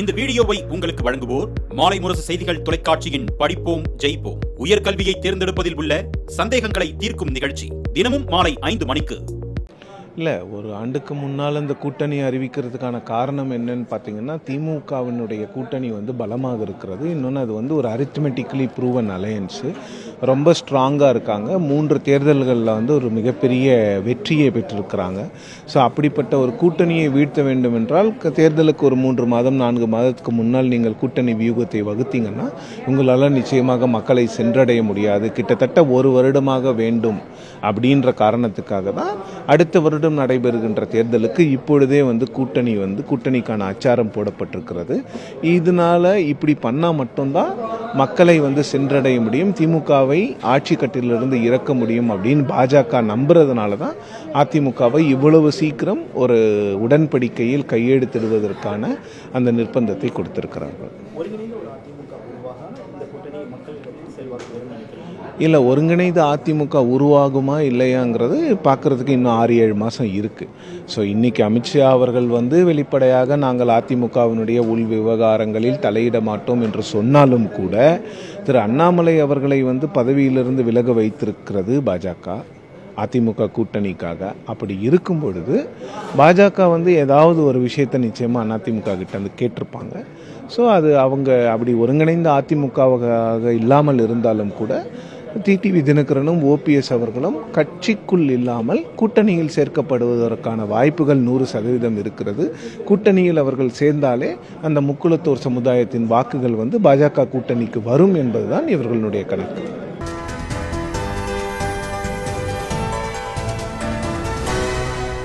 இந்த வீடியோவை உங்களுக்கு வழங்குவோர் மாலை முரசு செய்திகள் தொலைக்காட்சியின் படிப்போம் ஜெயிப்போம். உயர்கல்வியை தேர்ந்தெடுப்பதில் உள்ள சந்தேகங்களை தீர்க்கும் நிகழ்ச்சி தினமும் மாலை ஐந்து மணிக்கு. இல்லை ஒரு ஆண்டுக்கு முன்னால் இந்த கூட்டணி அறிவிக்கிறதுக்கான காரணம் என்னன்னு பார்த்தீங்கன்னா திமுகவினுடைய கூட்டணி வந்து பலமாக இருக்கிறது. இன்னொன்று அது வந்து ஒரு அரித்மெட்டிக்கலி ப்ரூவன் அலையன்ஸு ரொம்ப ஸ்ட்ராங்காக இருக்காங்க. மூன்று தேர்தல்களில் வந்து ஒரு மிகப்பெரிய வெற்றியை பெற்றிருக்கிறாங்க. ஸோ அப்படிப்பட்ட ஒரு கூட்டணியை வீழ்த்த வேண்டும் என்றால் தேர்தலுக்கு ஒரு மூன்று மாதம் நான்கு மாதத்துக்கு முன்னால் நீங்கள் கூட்டணி வியூகத்தை வகுத்தீங்கன்னா உங்களால் நிச்சயமாக மக்களை சென்றடைய முடியாது. கிட்டத்தட்ட ஒரு வருடமாக வேண்டும் அப்படின்ற காரணத்துக்காக தான் அடுத்த வருடம் நடைபெறுகின்ற தேர்தலுக்கு இப்பொழுதே வந்து கூட்டணி வந்து கூட்டணிக்கான அச்சாரம் போடப்பட்டிருக்கிறது. இதனால இப்படி பண்ணால் மட்டும்தான் மக்களை வந்து சென்றடைய முடியும் திமுகவை ஆட்சி கட்டிலிருந்து இறக்க முடியும் அப்படின்னு பாஜக நம்புறதுனால தான் அதிமுகவை இவ்வளவு சீக்கிரம் ஒரு உடன்படிக்கையில் கையெழுத்திடுவதற்கான அந்த நிர்பந்தத்தை கொடுத்திருக்கிறார்கள். இல்லை ஒருங்கிணைந்த அதிமுக உருவாகுமா இல்லையாங்கிறது பார்க்குறதுக்கு இன்னும் ஆறு ஏழு மாதம் இருக்குது ஸோ இன்றைக்கி அமித்ஷா அவர்கள் வந்து வெளிப்படையாக நாங்கள் அதிமுகவினுடைய உள் விவகாரங்களில் தலையிட மாட்டோம் என்று சொன்னாலும் கூட திரு அண்ணாமலை அவர்களை வந்து பதவியிலிருந்து விலக வைத்திருக்கிறது பாஜக. அதிமுக கூட்டணிக்காக அப்படி இருக்கும் பொழுது பாஜக வந்து ஏதாவது ஒரு விஷயத்தை நிச்சயமாக அதிமுக கிட்ட வந்து கேட்டிருப்பாங்க. ஸோ அது அவங்க அப்படி ஒருங்கிணைந்த அதிமுகவாக இல்லாமல் இருந்தாலும் கூட டிடிவி தினகரனும் ஓபிஎஸ் அவர்களும் கட்சிக்குள் இல்லாமல் கூட்டணியில் சேர்க்கப்படுவதற்கான வாய்ப்புகள் நூறு சதவீதம் இருக்கிறது. கூட்டணியில் அவர்கள் சேர்ந்தாலே அந்த முக்குளத்தோர் சமுதாயத்தின் வாக்குகள் வந்து பாஜக கூட்டணிக்கு வரும் என்பதுதான் இவர்களுடைய கணக்கு.